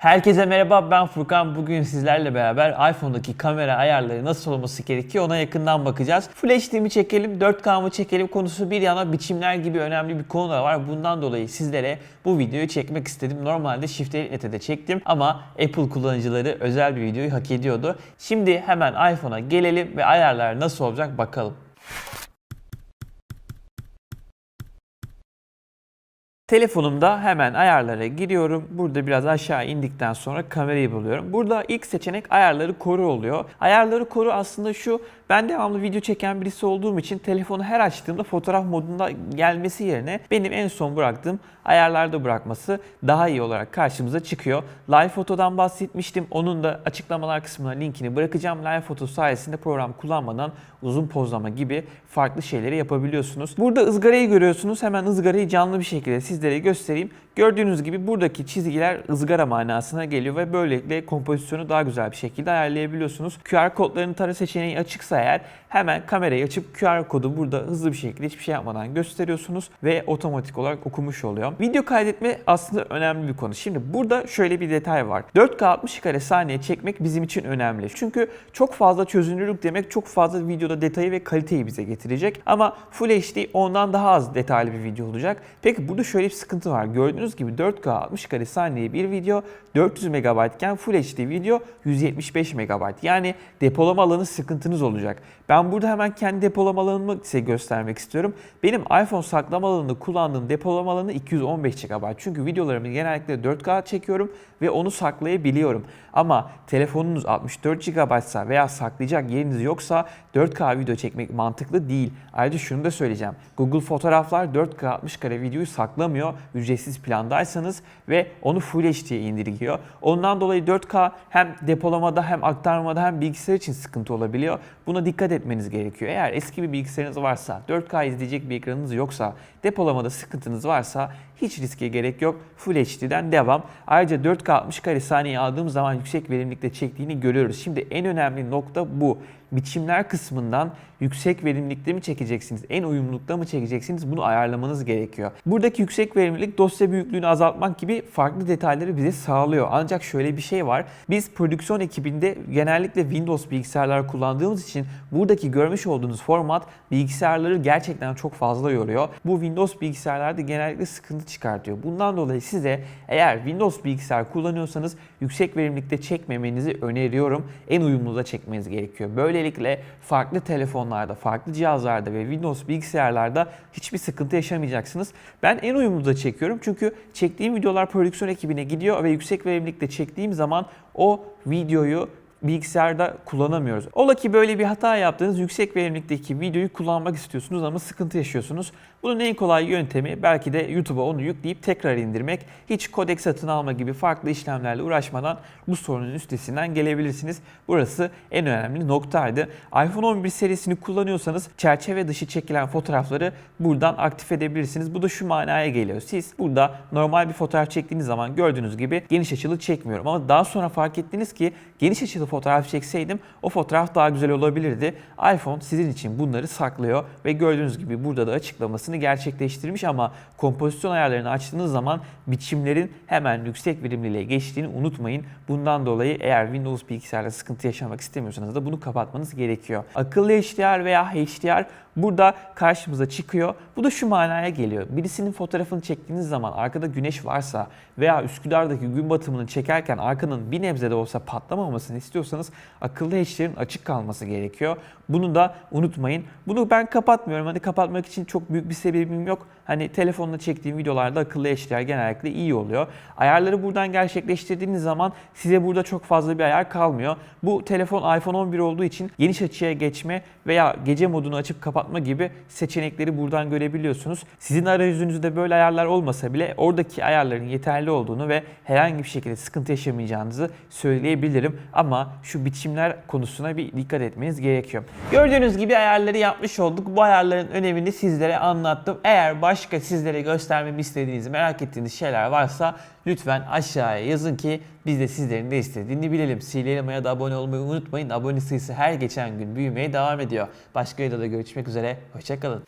Herkese merhaba ben Furkan. Bugün sizlerle beraber iPhone'daki kamera ayarları nasıl olması gerekiyor ona yakından bakacağız. Full HD çekelim, 4K mı çekelim konusu bir yana biçimler gibi önemli bir konu da var. Bundan dolayı sizlere bu videoyu çekmek istedim. Normalde Shift Elite'de çektim ama Apple kullanıcıları özel bir videoyu hak ediyordu. Şimdi hemen iPhone'a gelelim ve ayarlar nasıl olacak bakalım. Telefonumda hemen ayarlara giriyorum. Burada biraz aşağı indikten sonra kamerayı buluyorum. Burada ilk seçenek ayarları koru oluyor. Ayarları koru aslında şu. Ben devamlı video çeken birisi olduğum için telefonu her açtığımda fotoğraf modunda gelmesi yerine benim en son bıraktığım ayarlarda bırakması daha iyi olarak karşımıza çıkıyor. Live Photo'dan bahsetmiştim. Onun da açıklamalar kısmına linkini bırakacağım. Live Photo sayesinde program kullanmadan uzun pozlama gibi farklı şeyleri yapabiliyorsunuz. Burada ızgarayı görüyorsunuz. Hemen ızgarayı canlı bir şekilde sizlere göstereyim. Gördüğünüz gibi buradaki çizgiler ızgara manasına geliyor ve böylelikle kompozisyonu daha güzel bir şekilde ayarlayabiliyorsunuz. QR kodlarının tara seçeneği açıksa eğer hemen kamerayı açıp QR kodu burada hızlı bir şekilde hiçbir şey yapmadan gösteriyorsunuz ve otomatik olarak okumuş oluyor. Video kaydetme aslında önemli bir konu. Şimdi burada şöyle bir detay var. 4K 60 kare saniye çekmek bizim için önemli. Çünkü çok fazla çözünürlük demek çok fazla videoda detayı ve kaliteyi bize getirecek. Ama Full HD ondan daha az detaylı bir video olacak. Peki burada şöyle bir sıkıntı var. Gördüğünüz gibi 4K 60 kare saniye bir video 400 MB iken Full HD video 175 MB. Yani depolama alanı sıkıntınız olacak. Ben burada hemen kendi depolama alanımı size göstermek istiyorum. Benim iPhone saklama alanında kullandığım depolama alanı 215 GB. Çünkü videolarımı genellikle 4K çekiyorum ve onu saklayabiliyorum. Ama telefonunuz 64 GB ise veya saklayacak yeriniz yoksa 4K video çekmek mantıklı değil. Ayrıca şunu da söyleyeceğim. Google Fotoğraflar 4K 60 kare videoyu saklamıyor ücretsiz plandaysanız ve onu Full HD'ye indirgiyor. Ondan dolayı 4K hem depolamada hem aktarmada hem bilgisayar için sıkıntı olabiliyor. Buna dikkat etmeniz gerekiyor. Eğer eski bir bilgisayarınız varsa, 4K izleyecek bir ekranınız yoksa, depolamada sıkıntınız varsa hiç riske gerek yok. Full HD'den devam. Ayrıca 4K 60 kare saniye aldığım zaman yüksek verimlilikte çektiğini görüyoruz. Şimdi en önemli nokta bu. Biçimler kısmından yüksek verimlilikte mi çekeceksiniz, en uyumlulukta mı çekeceksiniz bunu ayarlamanız gerekiyor. Buradaki yüksek verimlilik dosya büyüklüğünü azaltmak gibi farklı detayları bize sağlıyor. Ancak şöyle bir şey var. Biz prodüksiyon ekibinde genellikle Windows bilgisayarlar kullandığımız için buradaki görmüş olduğunuz format bilgisayarları gerçekten çok fazla yoruyor. Bu Windows bilgisayarlarda genellikle sıkıntı çıkartıyor. Bundan dolayı size eğer Windows bilgisayar kullanıyorsanız yüksek verimlilikte çekmemenizi öneriyorum. En uyumlu da çekmeniz gerekiyor. Böylelikle farklı telefonlarda, farklı cihazlarda ve Windows bilgisayarlarda hiçbir sıkıntı yaşamayacaksınız. Ben en uyumlu da çekiyorum. Çünkü çektiğim videolar prodüksiyon ekibine gidiyor ve yüksek verimlilikte çektiğim zaman o videoyu bilgisayarda kullanamıyoruz. Ola ki böyle bir hata yaptığınız yüksek verimlilikteki videoyu kullanmak istiyorsunuz ama sıkıntı yaşıyorsunuz. Bunun en kolay yöntemi belki de YouTube'a onu yükleyip tekrar indirmek. Hiç kodek satın alma gibi farklı işlemlerle uğraşmadan bu sorunun üstesinden gelebilirsiniz. Burası en önemli noktaydı. iPhone 11 serisini kullanıyorsanız çerçeve dışı çekilen fotoğrafları buradan aktif edebilirsiniz. Bu da şu manaya geliyor. Siz burada normal bir fotoğraf çektiğiniz zaman gördüğünüz gibi geniş açılı çekmiyorum. Ama daha sonra fark ettiniz ki geniş açılı fotoğraf çekseydim o fotoğraf daha güzel olabilirdi. iPhone sizin için bunları saklıyor ve gördüğünüz gibi burada da açıklamasını gerçekleştirmiş ama kompozisyon ayarlarını açtığınız zaman biçimlerin hemen yüksek verimliliğe geçtiğini unutmayın. Bundan dolayı eğer Windows bilgisayarla sıkıntı yaşamak istemiyorsanız da bunu kapatmanız gerekiyor. Akıllı HDR veya HDR burada karşımıza çıkıyor. Bu da şu manaya geliyor. Birisinin fotoğrafını çektiğiniz zaman arkada güneş varsa veya Üsküdar'daki gün batımını çekerken arkanın bir nebze de olsa patlamamasını istiyorsanız akıllı HDR'in açık kalması gerekiyor. Bunu da unutmayın. Bunu ben kapatmıyorum. Hani kapatmak için çok büyük bir sebebim yok. Hani telefonla çektiğim videolarda akıllı HDR genellikle iyi oluyor. Ayarları buradan gerçekleştirdiğiniz zaman size burada çok fazla bir ayar kalmıyor. Bu telefon iPhone 11 olduğu için geniş açıya geçme veya gece modunu açıp kapatma gibi seçenekleri buradan görebiliyorsunuz. Sizin arayüzünüzde böyle ayarlar olmasa bile oradaki ayarların yeterli olduğunu ve herhangi bir şekilde sıkıntı yaşamayacağınızı söyleyebilirim. Ama şu biçimler konusuna bir dikkat etmeniz gerekiyor. Gördüğünüz gibi ayarları yapmış olduk. Bu ayarların önemini sizlere anlattım. Eğer başka sizlere göstermemi istediğiniz, merak ettiğiniz şeyler varsa lütfen aşağıya yazın ki biz de sizlerin de istediğini bilelim. Silelima'ya da abone olmayı unutmayın. Abone sayısı her geçen gün büyümeye devam ediyor. Başka videoda görüşmek üzere. Hoşçakalın.